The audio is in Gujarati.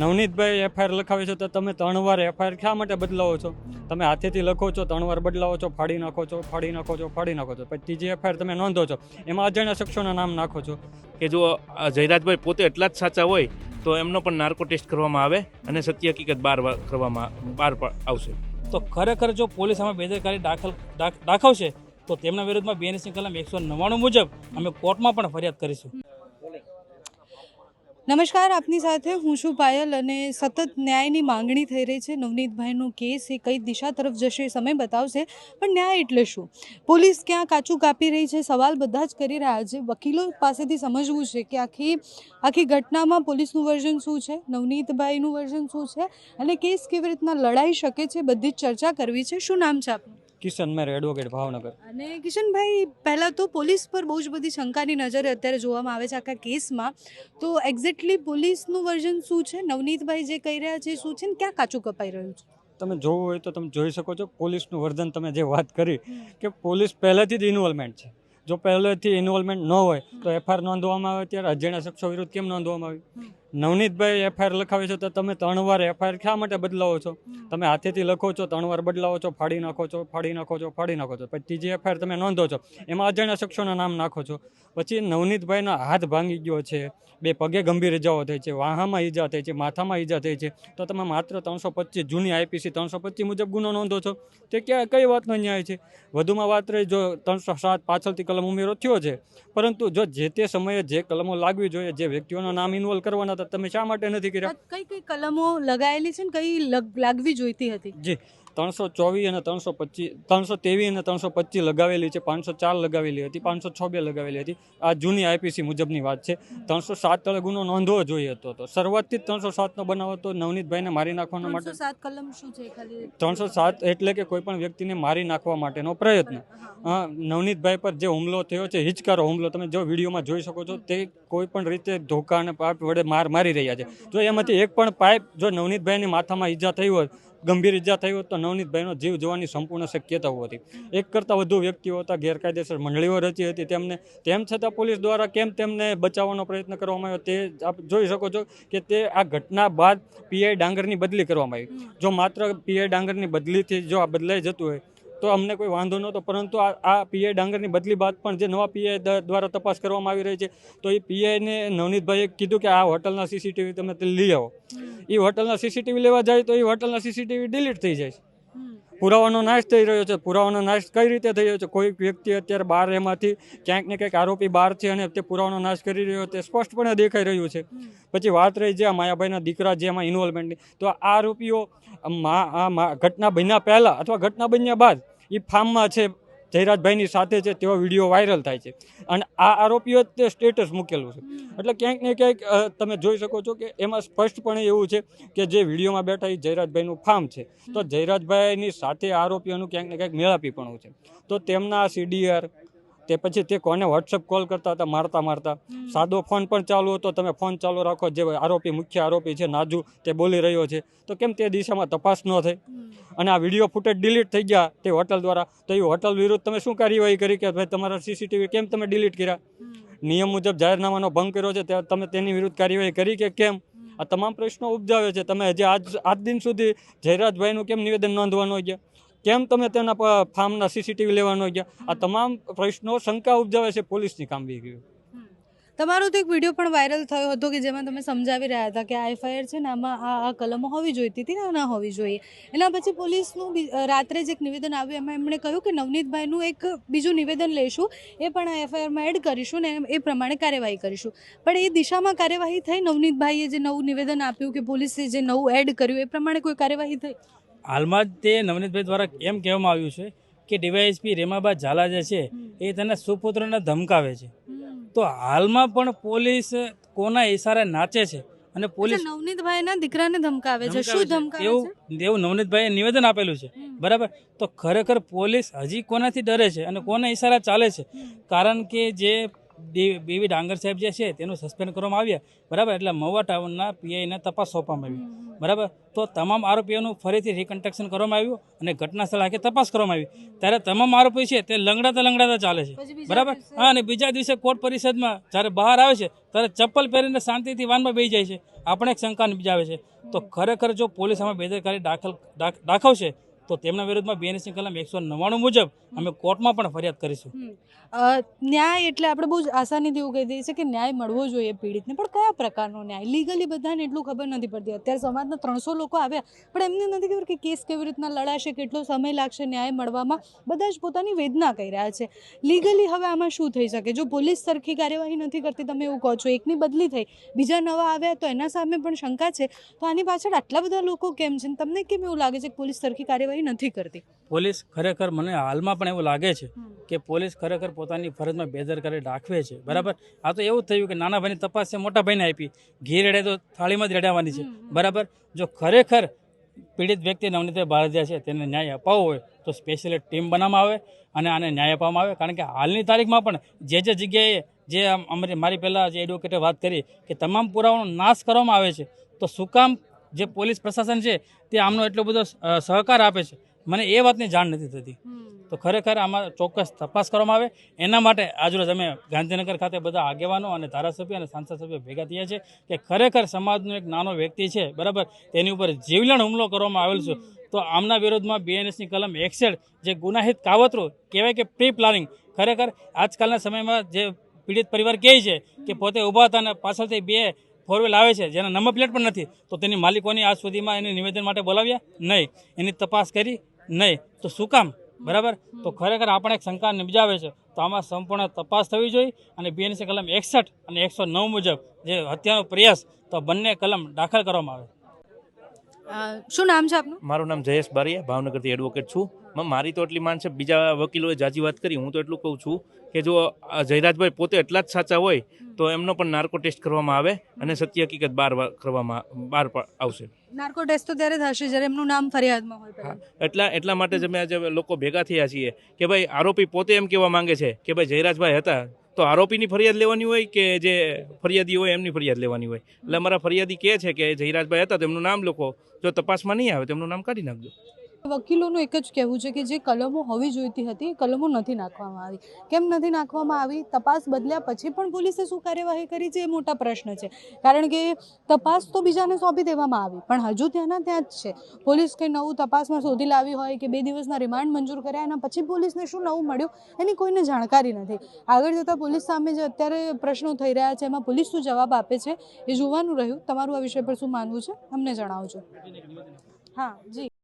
નવનીતભાઈ એફઆઈઆર લખાવે છે તો તમે ત્રણ વાર એફઆઈઆર શા માટે બદલાવો છો? તમે હાથેથી લખો છો ત્રણ વાર બદલાવો છો ફાડી નાખો છો ફાડી નાખો છો ફાડી નાખો છો. પછી ત્રીજી એફઆઈઆર તમે નોંધો છો. એમાં અજાણ્યા શખ્સોના નામ નાખો છો. કે જો જયરાજભાઈ પોતે એટલા જ સાચા હોય તો એમનો પણ નાર્કો ટેસ્ટ કરવામાં આવે અને સત્ય હકીકત બહાર કરવામાં બહાર આવશે. તો ખરેખર જો પોલીસ આમાં બેદરકારી દાખલ દાખવશે તો તેમના વિરુદ્ધમાં બીએનએસની કલમ એકસો નવ્વાણું મુજબ અમે કોર્ટમાં પણ ફરિયાદ કરીશું. નમસ્કાર, આપની સાથે હું છું પાયલ અને સતત ન્યાયની માંગણી થઈ રહી છે. નવનીતભાઈનો કેસ એ કઈ દિશા તરફ જશે સમય બતાવશે, પણ ન્યાય એટલે શું? પોલીસ ક્યાં કાચું કાપી રહી છે? સવાલ બધા જ કરી રહ્યા છે. વકીલો પાસેથી સમજવું છે કે આખી આખી ઘટનામાં પોલીસનું વર્ઝન શું છે? નવનીતભાઈનું વર્ઝન શું છે? અને કેસ કેવી રીતના લડાઈ શકે છે? બધી જ ચર્ચા કરવી છે. શું નામ છે આપનું? કિશન મેર એડવોકેટ ભાવનગર. અને કિશનભાઈ પહેલાં તો પોલીસ પર બહુ જ બધી શંકાની નજરે અત્યારે જોવામાં આવે છે આખા કેસમાં. તો એક્ઝેક્ટલી પોલીસનું વર્ઝન શું છે? નવનીતભાઈ જે કહી રહ્યા છે શું છે ને ક્યાં કાચું કપાઈ રહ્યું છે? તમે જોવું હોય તો તમે જોઈ શકો છો પોલીસનું વર્ઝન તમે જે વાત કરી કે પોલીસ પહેલેથી જ ઇન્વોલ્વમેન્ટ છે. જો પહેલેથી ઇન્વોલ્વમેન્ટ ન હોય તો એફઆઈઆર નોંધવામાં આવે ત્યારે અજાણ્યા શખ્સો વિરુદ્ધ કેમ નોંધવામાં આવી? નવનીતભાઈ એફઆઈઆર લખાવે છે તો તમે ત્રણ વાર એફઆઈઆર શા માટે બદલાવો છો? તમે હાથેથી લખો છો ત્રણ વાર બદલાવો છો ફાડી નાખો છો ફાડી નાખો છો ફાડી નાખો છો. પછી ત્રીજી એફઆઈઆર તમે નોંધો છો એમાં અજાણ્યા શખ્સોના નામ નાખો છો. પછી નવનીતભાઈનો હાથ ભાંગી ગયો છે બે પગે ગંભીર ઇજાઓ થઈ છે વાહામાં ઈજા થઈ છે માથામાં ઈજા થઈ છે. તો તમે માત્ર ત્રણસો પચીસ જૂની આઈપીસી ત્રણસો પચીસ મુજબ ગુનો નોંધો છો. તે ક્યાં કઈ વાતનો ન્યાય છે? વધુમાં વાત રહી જો ત્રણસો સાત પાછળથી કલમ ઉમેરો થયો છે પરંતુ જો જે તે સમયે જે કલમો લાગવી જોઈએ જે વ્યક્તિઓના નામ ઇન્વોલ્વ કરવાના હતા તમે શા માટે નથી કર્યા? કઈ કઈ કલમો લગાયેલી છે ને કઈ લગ- લાગવી જોઈતી હતી? જી. ત્રણસો ચોવીસ અને ત્રણસો પચીસ ત્રણસો ત્રેવીસ અને ત્રણસો પચીસ લગાવેલી છે પાંચસો ચાર લગાવેલી હતી પાંચસો છ બે લગાવેલી હતી. આ જૂની આઈપીસી મુજબની વાત છે. ત્રણસો સાત તળે ગુનો નોંધવો જોઈએ હતો તો શરૂઆતથી ત્રણસો સાતનો બનાવ હતો. નવનીતભાઈને મારી નાખવાનો માટે સાત કલમ શું છે ખાલી? ત્રણસો સાત એટલે કે કોઈ પણ વ્યક્તિને મારી નાખવા માટેનો પ્રયત્ન. નવનીતભાઈ પર જે હુમલો થયો છે હિચકારો હુમલો તમે જો વિડીયોમાં જોઈ શકો છો તે કોઈ પણ રીતે ધોકા અને પાપ વડે માર મારી રહ્યા છે. જો એમાંથી એક પણ પાઇપ જો નવનીતભાઈની માથામાં ઈજા થઈ હોત ગંભીર ઈજા થઈ હોત તો નવનીતભાઈનો જીવ જવાની સંપૂર્ણ શક્યતાઓ હતી. એક કરતાં વધુ વ્યક્તિઓ હતા, ગેરકાયદેસર મંડળીઓ રચી હતી. તેમને, તેમ છતાં પોલીસ દ્વારા કેમ તેમને બચાવવાનો પ્રયત્ન કરવામાં આવ્યો તે આપ જોઈ શકો છો કે તે આ ઘટના બાદ પીઆઈ ડાંગરની બદલી કરવામાં આવી. જો માત્ર પીઆઈ ડાંગરની બદલીથી જો આ બદલાઈ જતું હોય તો અમને કોઈ વાંધો નહોતો. પરંતુ આ આ પીઆઈ ડાંગરની બદલી બાદ પણ જે નવા પીઆઈ દ્વારા તપાસ કરવામાં આવી રહી છે, તો એ પીઆઈને નવનીતભાઈએ કીધું કે આ હોટલના સીસીટીવી તમે લઈ આવો. એ હોટલના સીસીટીવી લેવા જાય તો એ હોટલના સીસીટીવી ડિલીટ થઈ જાય પુરાવાનો નાશ થઈ રહ્યો છે. પુરાવાનો નાશ કઈ રીતે થઈ રહ્યો છે? કોઈ વ્યક્તિ અત્યારે બહાર એમાંથી ક્યાંક ને ક્યાંક આરોપી બહાર છે અને તે પુરાવાનો નાશ કરી રહ્યો તે સ્પષ્ટપણે દેખાઈ રહ્યું છે. પછી વાત રહી છે આ માયાભાઈના દીકરા જે એમાં ઇન્વોલ્વમેન્ટની તો આ આરોપીઓ મા- ઘટના બન્યા પહેલાં અથવા ઘટના બન્યા બાદ એ ફાર્મમાં છે, જયરાજભાઈની સાથે છે, તેવો વીડિયો વાયરલ થાય છે. અને આ આરોપીઓ તે સ્ટેટસ મૂકેલું છે. એટલે ક્યાંક ને ક્યાંક તમે જોઈ શકો છો કે એમાં સ્પષ્ટપણે એવું છે કે જે વિડીયોમાં બેઠા એ જયરાજભાઈનું ફાર્મ છે. તો જયરાજભાઈની સાથે આરોપીઓનું ક્યાંક ને ક્યાંક મેળાપીપણું છે. તો તેમના સીડીઆર તે પછી તે કોને વોટ્સઅપ કોલ કરતા હતા મારતા મારતા. સાદો ફોન પણ ચાલુ હતો તમે ફોન ચાલુ રાખો જે આરોપી મુખ્ય આરોપી છે નાજુ તે બોલી રહ્યો છે. તો કેમ તે દિશામાં તપાસ ન થઈ? અને આ વીડિયો ફૂટેજ ડિલીટ થઈ ગયા તે હોટલ દ્વારા. તો એ હોટલ વિરુદ્ધ તમે શું કાર્યવાહી કરી કે ભાઈ તમારા સીસીટીવી કેમ તમે ડિલીટ કર્યા? નિયમ મુજબ જાહેરનામાનો ભંગ કર્યો છે ત્યારે તમે તેની વિરુદ્ધ કાર્યવાહી કરી કે કેમ? આ તમામ પ્રશ્નો ઉપજાવે છે. તમે હજી આજ આજ દિન સુધી જયરાજભાઈનું કેમ નિવેદન નોંધવાનું ગયા? કેમ તમે તેના ફાર્મના સીસીટીવી લેવાનો ગયા? આ તમામ પ્રશ્નો શંકા ઉપજાવે છે પોલીસની કામગીરી તમારો તો એક વીડિયો પણ વાયરલ થયો હતો કે જેમાં તમે સમજાવી રહ્યા હતા કે આ એફઆઈઆર છે ને આમાં આ આ કલમો હોવી જોઈતી હતી ને ના હોવી જોઈએ. એના પછી પોલીસનું રાત્રે જ એક નિવેદન આવ્યું. એમાં એમણે કહ્યું કે નવનીતભાઈનું એક બીજું નિવેદન લઈશું. એ પણ આ એફઆઈઆરમાં એડ કરીશું ને એ પ્રમાણે કાર્યવાહી કરીશું. પણ એ દિશામાં કાર્યવાહી થઈ? નવનીતભાઈએ જે નવું નિવેદન આપ્યું કે પોલીસે જે નવું એડ કર્યું એ પ્રમાણે કોઈ કાર્યવાહી થઈ? હાલમાં જ તે નવનીતભાઈ દ્વારા એમ કહેવામાં આવ્યું છે કે ડીવાયએસપી રેમાબા ઝાલા જે છે એ તેના સુપુત્રને ધમકાવે છે. તો હાલમાં પણ પોલીસ કોના ઇશારે નાચે છે અને પોલીસ નવનીતભાઈના દીકરાને ધમકાવે છે. શું ધમકાવે એવું એવું નવનીતભાઈએ નિવેદન આપેલું છે. બરાબર? તો ખરેખર પોલીસ હજી કોનાથી ડરે છે અને કોના ઈશારા ચાલે છે? કારણ કે જે બીવી ડાંગર સાહેબ જે છે તેનું સસ્પેન્ડ કરવામાં આવ્યા. બરાબર? એટલે મહુવા ટાઉનના પીઆઈને તપાસ સોંપવામાં આવી. બરાબર? તો તમામ આરોપીઓનું ફરીથી રિકન્સ્ટ્રક્શન કરવામાં આવ્યું અને ઘટના સ્થળ આખી તપાસ કરવામાં આવી. ત્યારે તમામ આરોપી છે તે લંગડાતા લંગડાતા ચાલે છે. બરાબર? હા અને બીજા દિવસે કોર્ટ પરિષદમાં જ્યારે બહાર આવે છે ત્યારે ચપ્પલ પહેરીને શાંતિથી વાનમાં બેસી જાય છે. આપણે એક શંકા નિપજાવે છે. તો ખરેખર જો પોલીસ આમાં બેદરકારી દાખલ દાખવશે તો તેમના વિરુદ્ધમાં બીએનએસની કલમ એકસો નવ્વાણું મુજબ અમે કોર્ટમાં પણ ફરિયાદ કરીશું. ન્યાય એટલે આપણે બહુ જ આસાનીથી એવું કહી દઈએ છીએ કે ન્યાય મળવો જોઈએ પીડિતને. પણ કયા પ્રકારનો ન્યાય? લીગલી બધાને એટલું ખબર નથી પડતી. અત્યારે સમાજના ત્રણસો લોકો આવ્યા. પણ એમને નથી ખબર કે કેસ કેવી રીતના લડાશે, કેટલો સમય લાગશે ન્યાય મળવામાં. બધા જ પોતાની વેદના કહી રહ્યા છે. લીગલી હવે આમાં શું થઈ શકે? જો પોલીસ સરખી કાર્યવાહી નથી કરતી, તમે એવું કહો છો, એકની બદલી થઈ, બીજા નવા આવ્યા તો એના સામે પણ શંકા છે. તો આની પાછળ આટલા બધા લોકો કેમ છે? તમને કેમ એવું લાગે છે કે પોલીસ સરખી કાર્યવાહી નથી કરતી. પોલીસ ખરેખર મને હાલમાં પણ એવું લાગે છે કે પોલીસ ખરેખર પોતાની ફરજમાં બેદરકારી દાખવે છે. બરાબર? આ તો એવું થયું કે નાના ભાઈની તપાસ છે મોટા ભાઈને આપી. ઘી રેડે તો થાળીમાં જ રેડાવાની છે. બરાબર? જો ખરેખર પીડિત વ્યક્તિ નવનીતભાઈ ભારતીય છે તેને ન્યાય અપાવવો હોય તો સ્પેશિયલ ટીમ બનાવવામાં આવે અને આને ન્યાય આપવામાં આવે. કારણ કે હાલની તારીખમાં પણ જે જે જગ્યાએ જે અમારી મારી પહેલાં જે એડવોકેટે વાત કરી કે તમામ પુરાવાનો નાશ કરવામાં આવે છે તો શું કામ જે પોલીસ પ્રશાસન છે તે આમનો એટલો બધો સહકાર આપે છે. મને એ વાતની જાણ નથી થતી. તો ખરેખર આમાં ચોક્કસ તપાસ કરવામાં આવે. એના માટે આજરોજ અમે ગાંધીનગર ખાતે બધા આગેવાનો અને ધારાસભ્ય અને સાંસદ સભ્યો ભેગા થયા છે કે ખરેખર સમાજનો એક નાનો વ્યક્તિ છે બરાબર? તેની ઉપર જીવલેણ હુમલો કરવામાં આવેલ છે. તો આમના વિરોધમાં બીએનએસની કલમ એકસઠ જે ગુનાહિત કાવતરું કહેવાય કે પ્રી પ્લાનિંગ ખરેખર આજકાલના સમયમાં જે પીડિત પરિવાર કહે છે કે પોતે ઊભા હતા અને પાછળથી બે ફોર વ્હીલ આવે છે, જેના નંબર પ્લેટ પણ નથી, તો તેની માલિકોની આજ સુધીમાં એને નિવેદન માટે બોલાવ્યા? નહીં. એની તપાસ કરી? નહીં. તો શું કામ? બરાબર? તો ખરેખર આપણે એક શંકા નિપજાવે છે. તો આમાં સંપૂર્ણ તપાસ થવી જોઈએ અને બીએનસી કલમ એકસઠ અને એકસો નવ મુજબ જે હત્યાનો પ્રયાસ, તો બંને કલમ દાખલ કરવામાં આવે. શું નામ છે આપનું? મારું નામ જયેશ બારિયા ભાવનગરથી એડવોકેટ છું. મારી તો એટલી માન છે બીજા વકીલોએ જાજી વાત કરી હું તો એટલું કહું છું કે જો જયરાજભાઈ પોતે એટલા જ સાચા હોય તો એમનો પણ નાર્કો ટેસ્ટ કરવામાં આવે અને સત્ય હકીકત બહાર કરવામાં બહાર આવશે. નાર્કો ટેસ્ટ તો ત્યારે થશે જ્યારે એમનું નામ ફરિયાદમાં હોય એટલા એટલા માટે જ અમે આજે લોકો ભેગા થયા છીએ કે ભાઈ આરોપી પોતે એમ કહેવા માંગે છે કે ભાઈ જયરાજભાઈ હતા તો આરોપીની ફરિયાદ લેવાની હોય કે જે ફરિયાદી હોય એમની ફરિયાદ લેવાની હોય? એટલે અમારા ફરિયાદી કહે છે કે જયરાજભાઈ હતા તેમનું નામ લખો. જો તપાસમાં નહીં આવે તેમનું નામ કાઢી નાખજો. વકીલોનું એક જ કહેવું છે કે જે કલમો હોવી જોઈતી હતી કલમો નથી નાખવામાં આવી. કેમ નથી નાખવામાં આવી? તપાસ બદલ્યા પછી પણ પોલીસે શું કાર્યવાહી કરી છે એ મોટા પ્રશ્ન છે. કારણ કે તપાસ તો બીજાને સોંપી દેવામાં આવી, પણ હજુ ત્યાંના ત્યાં જ છે. પોલીસ કંઈ નવું તપાસમાં શોધી લાવી હોય કે બે દિવસના રિમાન્ડ મંજૂર કર્યા, એના પછી પોલીસને શું નવું મળ્યું, એની કોઈને જાણકારી નથી. આગળ જતાં પોલીસ સામે જે અત્યારે પ્રશ્નો થઈ રહ્યા છે, એમાં પોલીસ શું જવાબ આપે છે એ જોવાનું રહ્યું. તમારું આ વિષય પર શું માનવું છે? અમને જણાવજો. હા, જી.